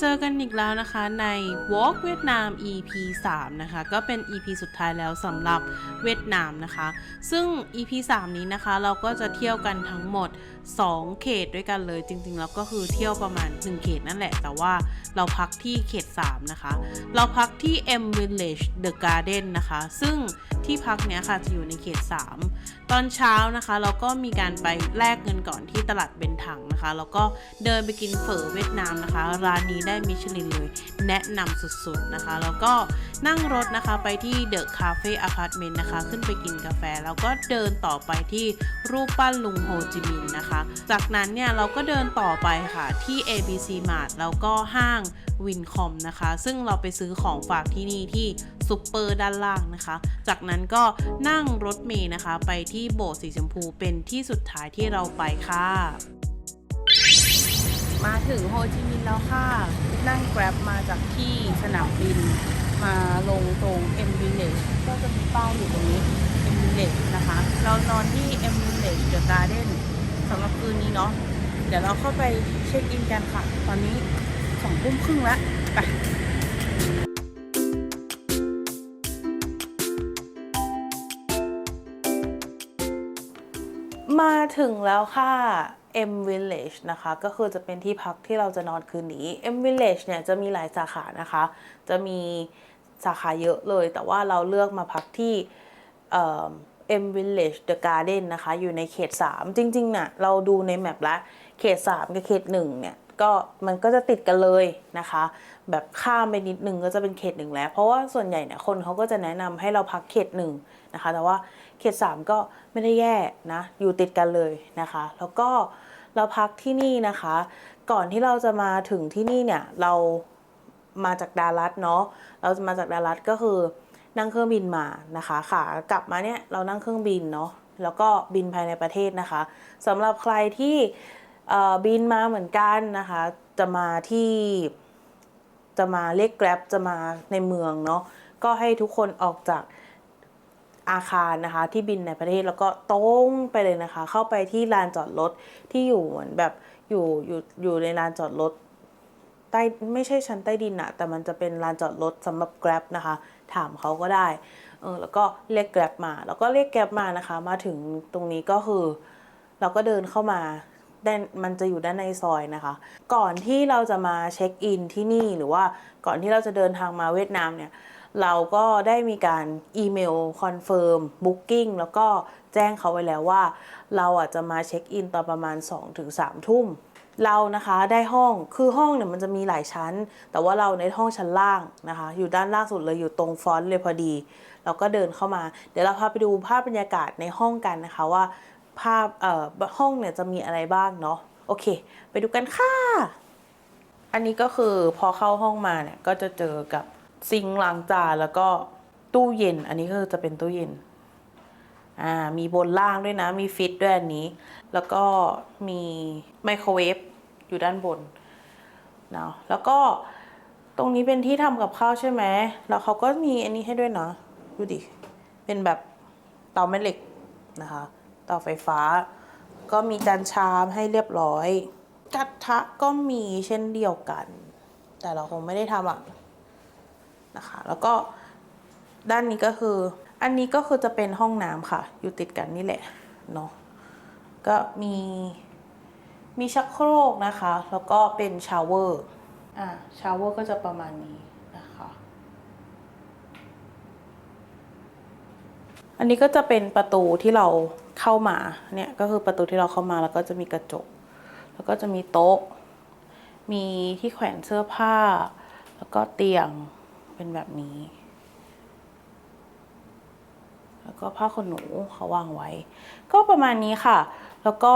เจอกันอีกแล้วนะคะใน Walk เวียดนาม EP 3 นะคะ ก็เป็น EP สุดท้ายแล้วสำหรับเวียดนามนะคะ ซึ่ง EP 3 นี้นะคะ เราก็จะเที่ยวกันทั้งหมด 2 เขตด้วยกันเลย จริงๆ แล้วก็คือเที่ยวประมาณ 1 เขตนั่นแหละ แต่ว่าเราพักที่เขต 3 นะคะ เราพักที่ M Village The Garden นะคะ ซึ่งที่พักเนี้ยค่ะจะอยู่ในเขต 3 ตอนเช้านะคะ เราก็มีการไปแลกเงินก่อนที่ตลาดเบนถังนะคะ แล้วก็เดินไปกินเฝอเวียดนามนะคะ ร้านนี้ได้มิชลินเลย แนะนำสุดๆนะคะ แล้วก็นั่งรถนะคะไปที่เดอะคาเฟ่อพาร์ตเมนต์นะคะ ขึ้นไปกินกาแฟ แล้วก็เดินต่อไปที่รูปปั้นลุงโฮจิมินห์นะคะ จากนั้นเนี่ยเราก็เดินต่อไปค่ะที่ ABC Mart แล้วก็ห้างวินคอมนะคะ ซึ่งเราไปซื้อของฝากที่นี่ที่ ซูเปอร์ด้านล่างนะคะ จากนั้นก็นั่งรถเมล์นะคะ ไปที่โบสถ์สีชมพูเป็นที่สุดท้ายที่เราไปค่ะ มาถึงโฮจิมินห์แล้วค่ะ นั่งแกร็บมาจากที่สนามบิน มาลงตรง M Village ก็จะมีป้ายอยู่ตรงนี้ M Village นะคะ เรานอนที่ M Village The Garden สำหรับคืนนี้เนาะเดี๋ยวเราเข้าไปเช็คอินกันค่ะ ตอนนี้สองทุ่มครึ่งแล้ว ไป มาถึงแล้วค่ะ M Village นะคะ ก็คือจะเป็นที่พักที่เราจะนอนคืนนี้ M Village เนี่ยจะมีหลายสาขานะคะ จะมีสาขาเยอะเลย แต่ว่าเราเลือกมาพักที่เอ่อ M Village The Garden นะคะ อยู่ในเขต 3 จริงๆน่ะเราดูในแมปแล้ว เขต 3 กับเขต 1 เนี่ย ก็มันก็จะติดกันเลยนะคะ แบบข้ามไปนิดนึงก็จะเป็นเขตหนึ่งแล้ว เพราะว่าส่วนใหญ่เนี่ยคนเขาก็จะแนะนำให้เราพักเขตหนึ่งนะคะ แต่ว่าเขต 3 ก็ไม่ได้แย่นะอยู่ติดกันเลยนะคะ แล้วก็เราพักที่นี่นะคะ ก่อนที่เราจะมาถึงที่นี่เนี่ยเรามาจากดารัสเนาะเราจะมาจากดารัสก็คือนั่งเครื่องบินมานะคะขากลับมาเนี่ยเรานั่งเครื่องบินเนาะแล้วก็บินภายในประเทศนะคะสำหรับใครที่ บินมาเหมือนกันนะคะ จะมาที่จะมาเรียกแกร็บจะมาในเมืองเนาะก็ให้ทุกคนออกจากอาคารนะคะ ที่บินในประเทศแล้วก็ตรงไปเลยนะคะ เข้าไปที่ลานจอดรถที่อยู่เหมือนแบบอยู่อยู่อยู่ในลานจอดรถใต้ไม่ใช่ชั้นใต้ดินอะแต่มันจะเป็นลานจอดรถสำหรับ Grab นะคะ ถามเขาก็ได้เออแล้วก็เรียก Grab มา แล้วก็เรียก Grab มานะคะ มาถึงตรงนี้ก็คือ เราก็เดินเข้ามา มันจะอยู่ด้านในซอยนะคะ ก่อนที่เราจะมาเช็คอินที่นี่หรือว่าก่อนที่เราจะเดินทางมาเวียดนามเนี่ยเราก็ได้มีการอีเมลคอนเฟิร์มบุ๊กิ้งแล้วก็แจ้งเขาไว้แล้วว่า เราอะจะมาเช็คอินตอนประมาณ 2-3 ทุ่ม เรานะคะได้ห้องคือห้องเนี่ยมันจะมีหลายชั้น แต่ว่าเราในห้องชั้นล่างนะคะ อยู่ด้านล่างสุดเลยอยู่ตรงฟอนต์เลยพอดี เราก็เดินเข้ามา เดี๋ยวเราพาไปดูภาพบรรยากาศในห้องกันนะคะว่า ภาพเอ่อห้องเนี่ยจะมีอะไรบ้างเนาะโอเค ไปดูกันค่ะ อันนี้ก็คือพอเข้าห้องมาเนี่ยก็จะเจอกับซิงค์ล้างจานแล้วก็ตู้เย็น อันนี้ก็จะเป็นตู้เย็นอ่ามีบนล่างด้วยนะ มีฟิตด้วยอันนี้ แล้วก็มีไมโครเวฟอยู่ด้านบนเนาะแล้วก็ตรงนี้เป็นที่ทำกับข้าวใช่ไหมแล้วเขาก็มีอันนี้ให้ด้วยนะ ดูดิ เป็นแบบเตาแม่เหล็กนะคะ เตาไฟฟ้า ก็มีจานชามให้เรียบร้อยกระทะก็มีเช่นเดียวกัน แต่เราคงไม่ได้ทำอะนะคะ แล้วก็ด้านนี้ก็คือ อันนี้ก็คือจะเป็นห้องน้ำค่ะ อยู่ติดกันนี่แหละเนาะก็มีมีชักโครกนะคะ แล้วก็เป็นชาวเวอร์อ่าชาวเวอร์ก็จะประมาณนี้นะคะ อันนี้ก็จะเป็นประตูที่เรา เข้ามาเนี่ยก็คือประตูที่เราเข้ามาแล้วก็จะมีกระจก แล้วก็จะมีโต๊ะ มีที่แขวนเสื้อผ้า แล้วก็เตียงเป็นแบบนี้ แล้วก็ผ้าขนหนูเขาวางไว้ ก็ประมาณนี้ค่ะ แล้วก็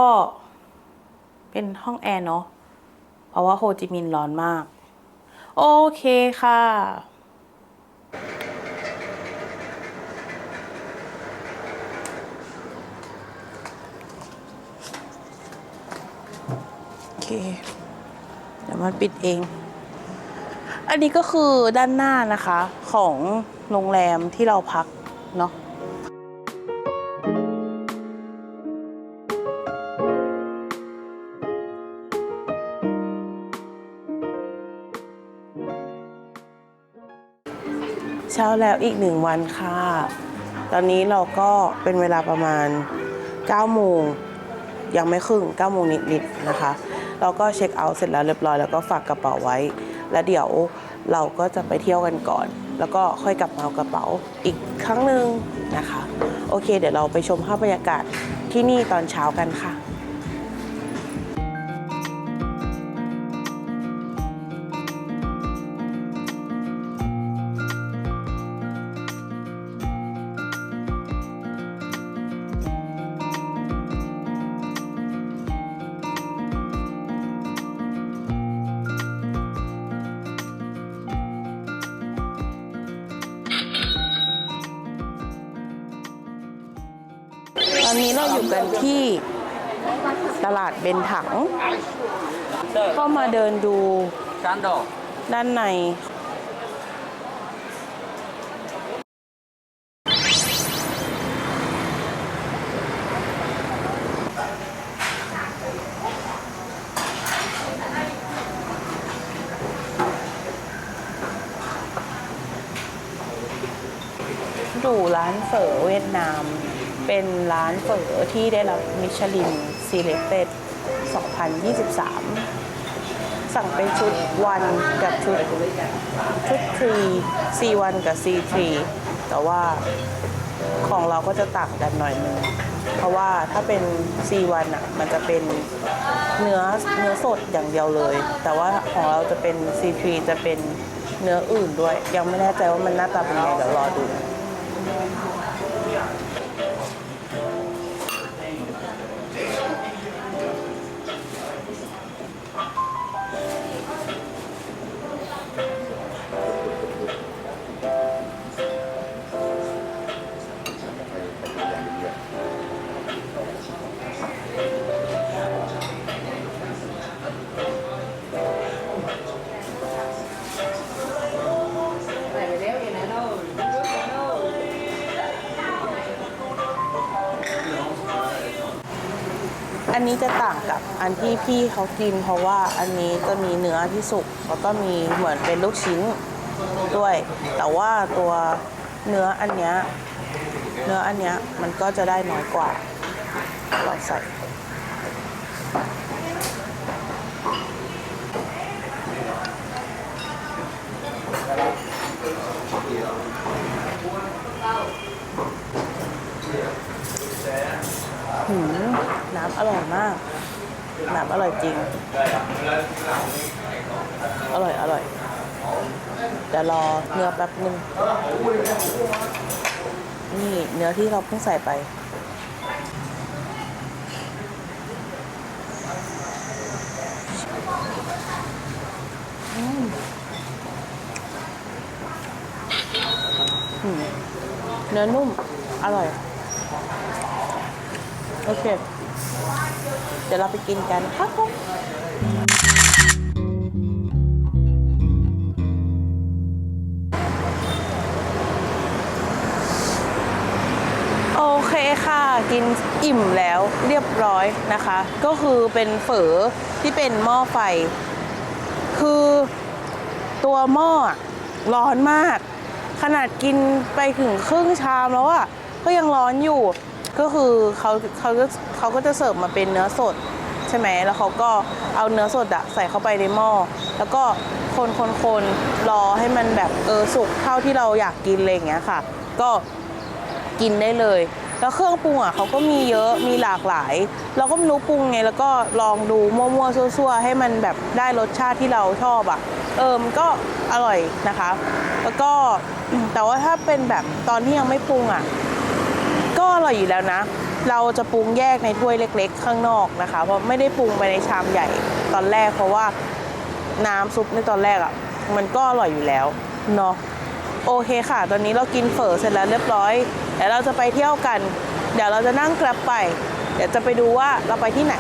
เป็นห้องแอร์เนาะเพราะว่าโฮจิมินห์ร้อนมาก โอเคค่ะ เดี๋ยวมันปิดเอง อันนี้ก็คือด้านหน้านะคะของโรงแรมที่เราพักเนาะเช้าแล้วอีกหนึ่งวันค่ะ ตอนนี้เราก็เป็นเวลาประมาณ9โมงยังไม่ครึ่ง9โมงนิดๆนะคะ เราก็เช็คเอาท์เสร็จแล้วเรียบร้อยแล้วก็ฝากกระเป๋าไว้ แล้วเดี๋ยวเราก็จะไปเที่ยวกันก่อน แล้วก็ค่อยกลับมาเอากระเป๋าอีกครั้งหนึ่งนะคะ โอเค เดี๋ยวเราไปชมภาพบรรยากาศที่นี่ตอนเช้ากันค่ะ กันที่ตลาดเบนถัง เข้ามาเดินดูด้านในดูร้านเฝอเวียดนาม เป็นร้านเฝอที่ได้รับมิชลินซีเลเต็ด2023 สั่งเป็นชุดวันกับชุดชุด3 C1 กับ C3 แต่ว่าของเราก็จะต่างกันหน่อยนึงเพราะว่าถ้าเป็น C1 อะมันจะเป็นเนื้อเนื้อสดอย่างเดียวเลย แต่ว่าของเราจะเป็น C3 จะเป็นเนื้ออื่นด้วย ยังไม่แน่ใจว่ามันหน้าตาเป็นไงเดี๋ยวรอดู จะต่างกับอันที่พี่เขากิน เพราะว่าอันนี้จะมีเนื้อที่สุกแล้วก็มีเหมือนเป็นลูกชิ้นด้วย แต่ว่าตัวเนื้ออันเนี้ยเนื้ออันเนี้ยมันก็จะได้น้อยกว่าลองใส่ หืมน้ำอร่อยมาก น้ำอร่อยจริง อร่อยอร่อยเดี๋ยวรอเนื้อแป๊บนึง นี่เนื้อที่เราเพิ่งใส่ไป อืมเนื้อนุ่ม อร่อย โอเค เดี๋ยวเราไปกินกันครับผมโอเคค่ะ กินอิ่มแล้วเรียบร้อยนะคะ ก็คือเป็นเฝอที่เป็นหม้อไฟ คือตัวหม้อร้อนมาก ขนาดกินไปถึงครึ่งชามแล้วอะก็ยังร้อนอยู่ ก็คือเขาเขาก็เขาก็จะเสิร์ฟมาเป็นเนื้อสดใช่ไหมแล้วเขาก็เอาเนื้อสดอะใส่เข้าไปในหม้อแล้วก็คนคนคนรอให้มันแบบเออสุกเท่าที่เราอยากกินอะไรอย่างเงี้ยค่ะ ก็กินได้เลย แล้วเครื่องปรุงอะเขาก็มีเยอะมีหลากหลาย เราก็ไม่รู้ปรุงไงแล้วก็ลองดูมั่วๆซั่วๆให้มันแบบได้รสชาติที่เราชอบอะเออมันก็อร่อยนะคะ แล้วก็แต่ว่าถ้าเป็นแบบตอนที่ยังไม่ปรุงอะ ก็อร่อยอยู่แล้วนะ เราจะปรุงแยกในถ้วยเล็ก ๆ ข้างนอกนะคะ เพราะไม่ได้ปรุงไปในชามใหญ่ตอนแรกเพราะว่าน้ำซุปในตอนแรกอะ่ะมันก็อร่อยอยู่แล้วเนาะโอเคค่ะ ตอนนี้เรากินเฝอเสร็จแล้วเรียบร้อยเดี๋ยวเราจะไปเที่ยวกัน เดี๋ยวเราจะนั่งกลับไป เดี๋ยวจะไปดูว่าเราไปที่ไหน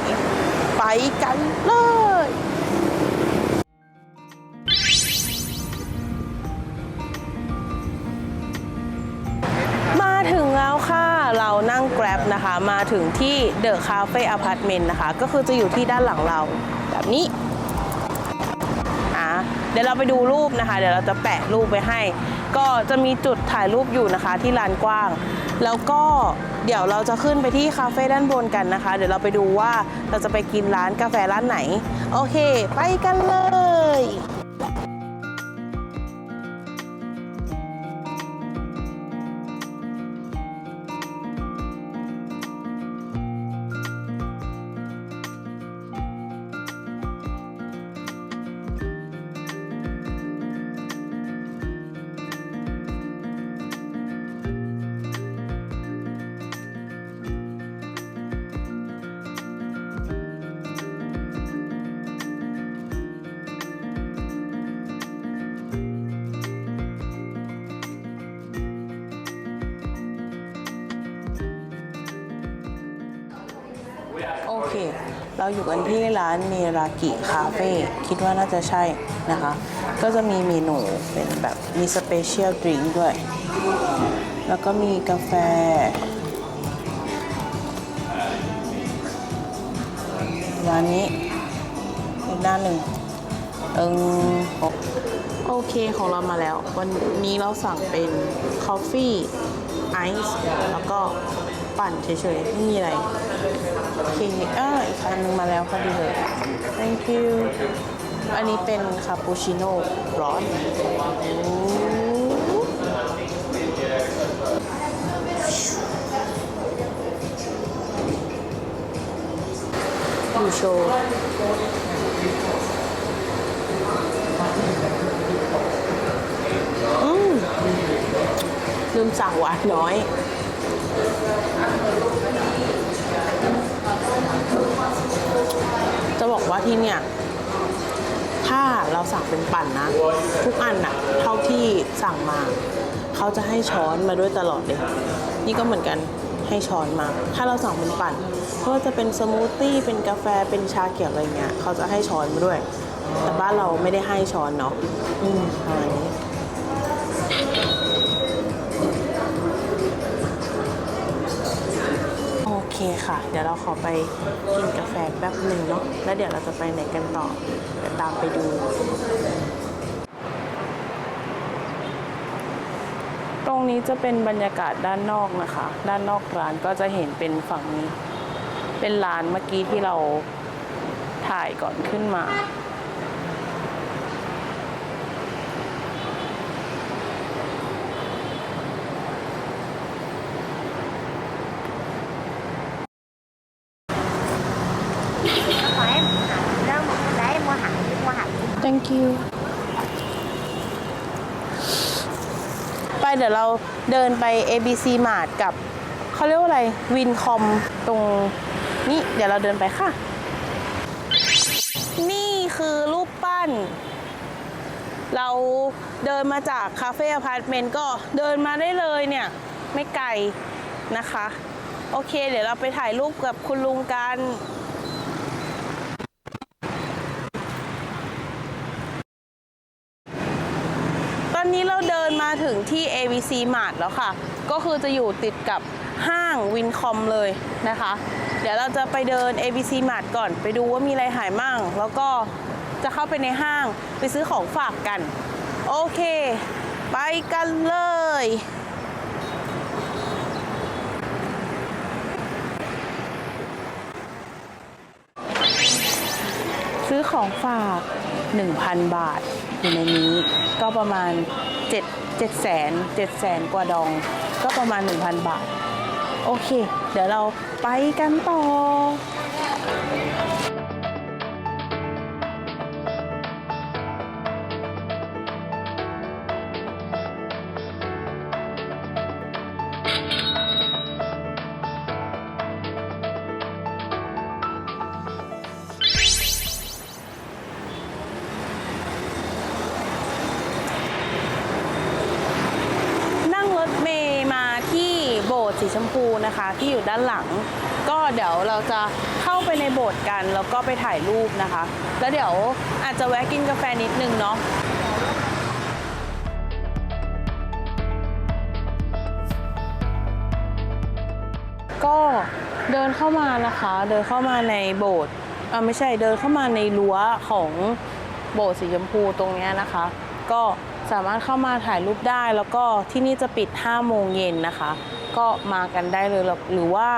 ไปกันเลย มาถึงที่ The Cafe Apartment นะคะ ก็คือจะอยู่ที่ด้านหลังเราแบบนี้อะเดี๋ยวเราไปดูรูปนะคะ เดี๋ยวเราจะแปะรูปไปให้ ก็จะมีจุดถ่ายรูปอยู่นะคะที่ลานกว้าง แล้วก็เดี๋ยวเราจะขึ้นไปที่คาเฟ่ด้านบนกันนะคะ เดี๋ยวเราไปดูว่าเราจะไปกินร้านกาแฟร้านไหน โอเค ไปกันเลย เราอยู่กันที่ร้านเมรากิคาเฟ่คิดว่าน่าจะใช่นะคะ ก็จะมีเมนูเป็นแบบมีสเปเชียลดริงก์ด้วย แล้วก็มีกาแฟ ร้านนี้อีกด้านหนึ่งเอิงโอเคของเรามาแล้ว วันนี้เราสั่งเป็นคอฟฟี่ไอซ์แล้วก็ปั่นเฉยๆ ไม่มีอะไร โอเคอ่าอีกคันหนึงมาแล้วพอดีเลย thank you อันนี้เป็นคาปูชิโน่ร้อนอูโชว์อืมลืมสั่งหวานน้อย จะบอกว่าที่เนี่ย ถ้าเราสั่งเป็นปั่นนะ ทุกอันน่ะเท่าที่สั่งมา เขาจะให้ช้อนมาด้วยตลอดเลย นี่ก็เหมือนกันให้ช้อนมา ถ้าเราสั่งเป็นปั่นไม่ว่าจะเป็นสมูทตี้เป็นกาแฟเป็นชาเขียวอะไรเงี้ยเขาจะให้ช้อนมาด้วย แต่บ้านเราไม่ได้ให้ช้อนเนาะอืมประมาณนี้ คค่ะ เดี๋ยวเราขอไปกินกาแฟแป๊บหนึ่งเนาะแล้วเดี๋ยวเราจะไปไหนกันต่อเดี๋ยวตามไปดู ตรงนี้จะเป็นบรรยากาศด้านนอกนะคะ ด้านนอกร้านก็จะเห็นเป็นฝั่งนี้ เป็นร้านเมื่อกี้ที่เราถ่ายก่อนขึ้นมา เดี๋ยวเราเดินไป ABC Mart กับเขาเรียกว่าอะไรวินคอมตรงนี้เดี๋ยวเราเดินไปค่ะ นี่คือรูปปั้น เราเดินมาจากคาเฟ่อพาร์ตเมนต์ก็เดินมาได้เลยเนี่ย ไม่ไกลนะคะ โอเค เดี๋ยวเราไปถ่ายรูปกับคุณลุงกัน ตอนนี้เราเดินมา ถึงที่ ABC Mart แล้วค่ะ ก็คือจะอยู่ติดกับห้างวินคอมเลยนะคะ เดี๋ยวเราจะไปเดิน ABC Mart ก่อนไปดูว่ามีอะไรหายมั่ง แล้วก็จะเข้าไปในห้างไปซื้อของฝากกัน โอเค ไปกันเลย ซื้อของฝาก 1,000 บาท อยู่ในนี้ก็ประมาณ 7 7แสน7แสนกว่าดอง ก็ประมาณ 1,000 บาท โอเค เดี๋ยวเราไปกันต่อ ที่อยู่ด้านหลัง ก็เดี๋ยวเราจะเข้าไปในโบสถ์กันแล้วก็ไปถ่ายรูปนะคะ แล้วเดี๋ยวอาจจะแวะกินกาแฟนิดนึงเนาะก็เดินเข้ามานะคะ เดินเข้ามาในโบสถ์อ่าไม่ใช่เดินเข้ามาในรั้วของโบสถ์สีชมพูตรงเนี้ยนะคะ ก็ สามารถเข้ามาถ่ายรูปได้แล้วก็ที่นี่จะปิด 5 โมงเย็นนะคะ ก็มากันได้เลยหรือว่า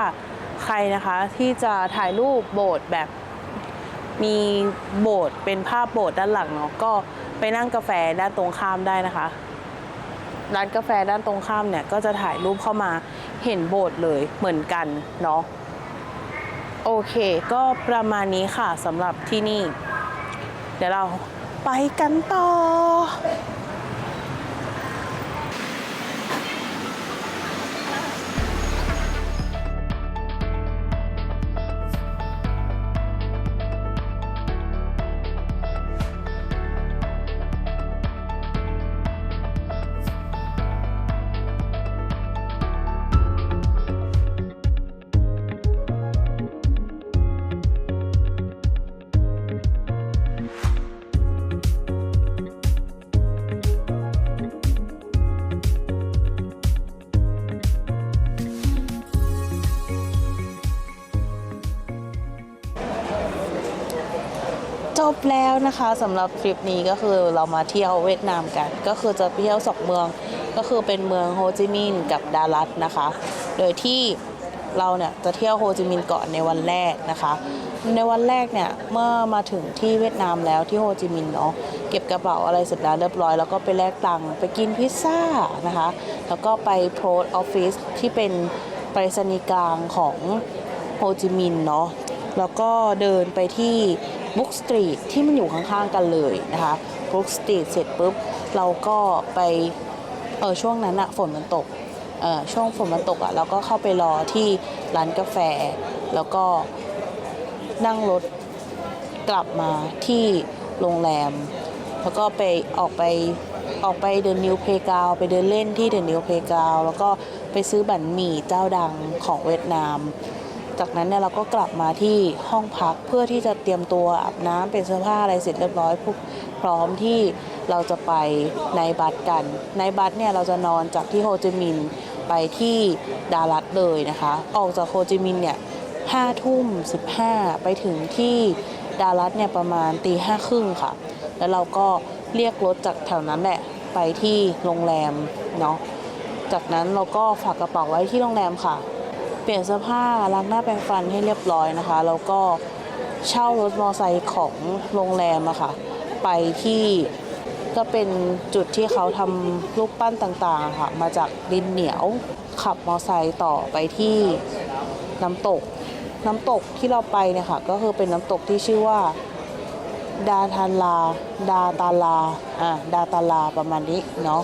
ใครนะคะที่จะถ่ายรูปโบสถ์แบบมีโบสถ์เป็นภาพโบสถ์ด้านหลังเนาะก็ไปนั่งกาแฟด้านตรงข้ามได้นะคะร้านกาแฟด้านตรงข้ามเนี่ยก็จะถ่ายรูปเข้ามาเห็นโบสถ์เลยเหมือนกันเนาะโอเคก็ประมาณนี้ค่ะสำหรับที่นี่ เดี๋ยวเราไปกันต่อ บแล้วนะคะสำหรับทริปนี้ก็คือเรามาเที่ยวเวียดนามกัน ก็คือจะเที่ยวสองเมือง ก็คือเป็นเมืองโฮจิมินห์กับดารัตนะคะ โดยที่เราเนี่ยจะเที่ยวโฮจิมินห์ก่อนในวันแรกนะคะ ในวันแรกเนี่ยเมื่อมาถึงที่เวียดนามแล้วที่โฮจิมินห์เนาะเก็บกระเป๋าอะไรเสร็จแล้วเรียบร้อย แล้วก็ไปแลกตังค์ไปกินพิซซ่านะคะ แล้วก็ไปโพสต์ออฟฟิศที่เป็นไปรษณีย์กลางของโฮจิมินห์เนาะแล้วก็เดินไปที่ บุ๊กสตรีทที่มันอยู่ข้างๆกันเลยนะคะบุ๊กสตรีทเสร็จปุ๊บเราก็ไปเออช่วงนั้นอะฝนมันตกเออช่วงฝนมันตกอะเราก็เข้าไปรอที่ร้านกาแฟ แล้วก็นั่งรถกลับมาที่โรงแรม แล้วก็ไปออกไปออกไปเดินนิวเพกาวไปเดินเล่นที่เดินนิวเพกาวแล้วก็ไปซื้อบันหมี่เจ้าดังของเวียดนาม จากนั้นเนี่ยเราก็กลับมาที่ห้องพักเพื่อที่จะเตรียมตัวอาบน้ำเป็นเสื้อผ้าอะไรเสร็จเรียบร้อยพร้อมที่เราจะไปในบัสกัน ในบัสเนี่ยเราจะนอนจากที่โฮจิมินห์ไปที่ดารัตเลยนะคะ ออกจากโฮจิมินห์เนี่ยห้าทุ่มสิบห้าไปถึงที่ดารัตเนี่ยประมาณตีห้าครึ่งค่ะ แล้วเราก็เรียกรถจากแถวนั้นแหละไปที่โรงแรมเนาะ จากนั้นเราก็ฝากกระเป๋าไว้ที่โรงแรมค่ะ เปลี่ยนเสื้อผ้าล้างหน้าแปรงฟันให้เรียบร้อยนะคะ แล้วก็เช่ารถมอไซค์ของโรงแรมอะค่ะ ไปที่ก็เป็นจุดที่เขาทำรูปปั้นต่างๆค่ะ มาจากดินเหนียวขับมอไซค์ต่อไปที่น้ำตก น้ำตกที่เราไปเนี่ยค่ะ ก็คือเป็นน้ำตกที่ชื่อว่า ดาทานลา ดาตาลา อ่า ดาตาลาประมาณนี้เนาะ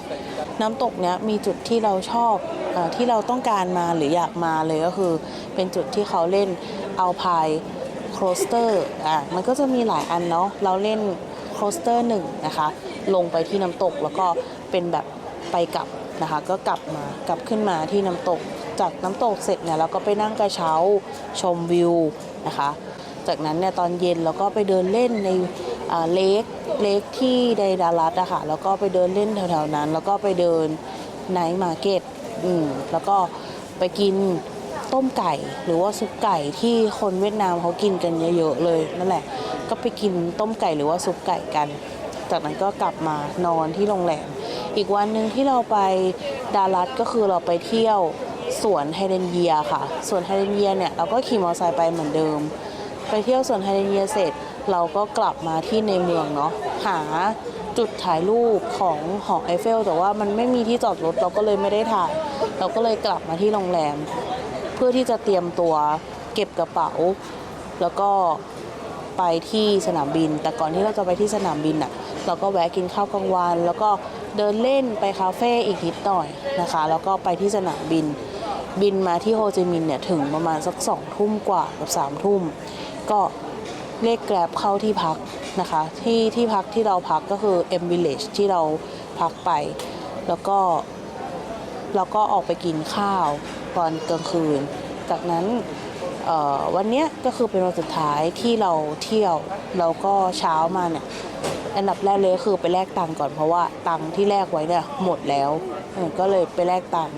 น้ำตกเนี้ยมีจุดที่เราชอบอาที่เราต้องการมาหรืออยากมาเลยก็คือ เป็นจุดที่เขาเล่นเอาพายโครสเตอร์ อะมันก็จะมีหลายอันเนาะ เราเล่นโครสเตอร์หนึ่งนะคะ ลงไปที่น้ำตกแล้วก็เป็นแบบไปกลับนะคะ ก็กลับมากลับขึ้นมาที่น้ำตก จากน้ำตกเสร็จเนี่ยเราก็ไปนั่งกระเช้าชมวิวนะคะ จากนั้นเนี่ยตอนเย็นเราก็ไปเดินเล่นในเลคเลคที่ในดารัตอะค่ะแล้วก็ไปเดินเล่นแถวๆนั้น แล้วก็ไปเดินไนท์มาร์เก็ตอืมแล้วก็ไปกินต้มไก่หรือว่าซุปไก่ที่คนเวียดนามเขากินกันเยอะๆเลยนั่นแหละ ก็ไปกินต้มไก่หรือว่าซุปไก่กัน จากนั้นก็กลับมานอนที่โรงแรมอีกวันหนึ่งที่เราไปดารัตก็คือเราไปเที่ยวสวนไฮเดนเยียค่ะ สวนไฮเดนเยียเนี่ยเราก็ขี่มอเตอร์ไซค์ไปเหมือนเดิม ไปเที่ยวสวนไฮเดรนเยียเสร็จ เราก็กลับมาที่ในเมืองเนาะหาจุดถ่ายรูปของหอไอเฟล แต่ว่ามันไม่มีที่จอดรถเราก็เลยไม่ได้ถ่าย เราก็เลยกลับมาที่โรงแรม เพื่อที่จะเตรียมตัวเก็บกระเป๋า แล้วก็ไปที่สนามบิน แต่ก่อนที่เราจะไปที่สนามบินอะเราก็แวะกินข้าวกลางวัน แล้วก็เดินเล่นไปคาเฟ่อีกนิดหน่อยนะคะ แล้วก็ไปที่สนามบิน บินมาที่โฮจิมินห์เนี่ยถึงประมาณสักสองทุ่มกว่ากับสามทุ่ม ก็เรียกแกร็บเข้าที่พักนะคะ ที่ที่พักที่เราพักก็คือ M Village ที่เราพักไป แล้วก็เราก็ออกไปกินข้าวตอนกลางคืน จากนั้นวันนี้ก็คือเป็นวันสุดท้ายที่เราเที่ยวแล้วก็เช้ามาเนี่ยอันดับแรกเลยคือไปแลกตังค์ก่อนเพราะว่าตังค์ที่แลกไว้เนี่ยหมดแล้วก็เลยไปแลกตังค์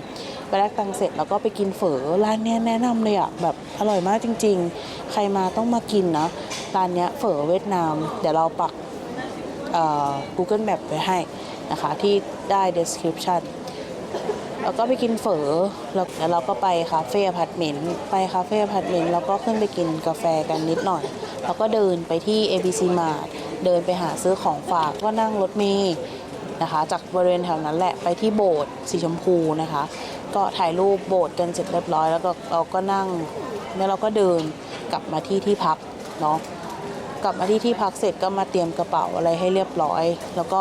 ไปแลกตังเสร็จแล้วก็ไปกินเฝอร้านเนี้ยแนะนำเลยอะแบบอร่อยมากจริง ๆ ใครมาต้องมากินนะร้านเนี้ยเฝอเวียดนาม เดี๋ยวเราปักเอ่อ Google Map ไว้ให้นะคะที่ได้ description แล้วก็ไปกินเฝอแล้วแล้วเราก็ไปคาเฟ่อพาร์ตเมนต์ไปคาเฟ่อพาร์ตเมนต์แล้วก็ขึ้นไปกินกาแฟกันนิดหน่อย แล้วก็เดินไปที่ ABC Mart เดินไปหาซื้อของฝากก็นั่งรถเมล์นะคะ จากบริเวณแถวนั้นแหละไปที่โบสถ์สีชมพูนะคะ ก็ถ่ายรูปโบสถ์กันเสร็จเรียบร้อย แล้วก็เราก็นั่งแล้วเราก็เดินกลับมาที่ที่พักเนาะกลับมาที่ที่พักเสร็จก็มาเตรียมกระเป๋าอะไรให้เรียบร้อย แล้วก็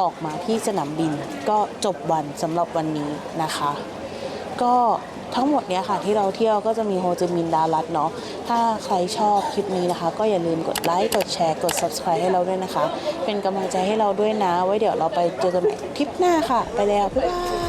ออกมาที่สนามบิน ก็จบวันสำหรับวันนี้นะคะ ก็ทั้งหมดเนี้ยค่ะที่เราเที่ยวก็จะมีโฮจิมินห์ดารัตเนาะ ถ้าใครชอบคลิปนี้นะคะ ก็อย่าลืมกดไลค์ กดแชร์ กด subscribe ให้เราด้วยนะคะ เป็นกำลังใจให้เราด้วยนะ ไว้เดี๋ยวเราไปเจอกันใหม่ทริปหน้าค่ะ ไปแล้ว บ๊ายบาย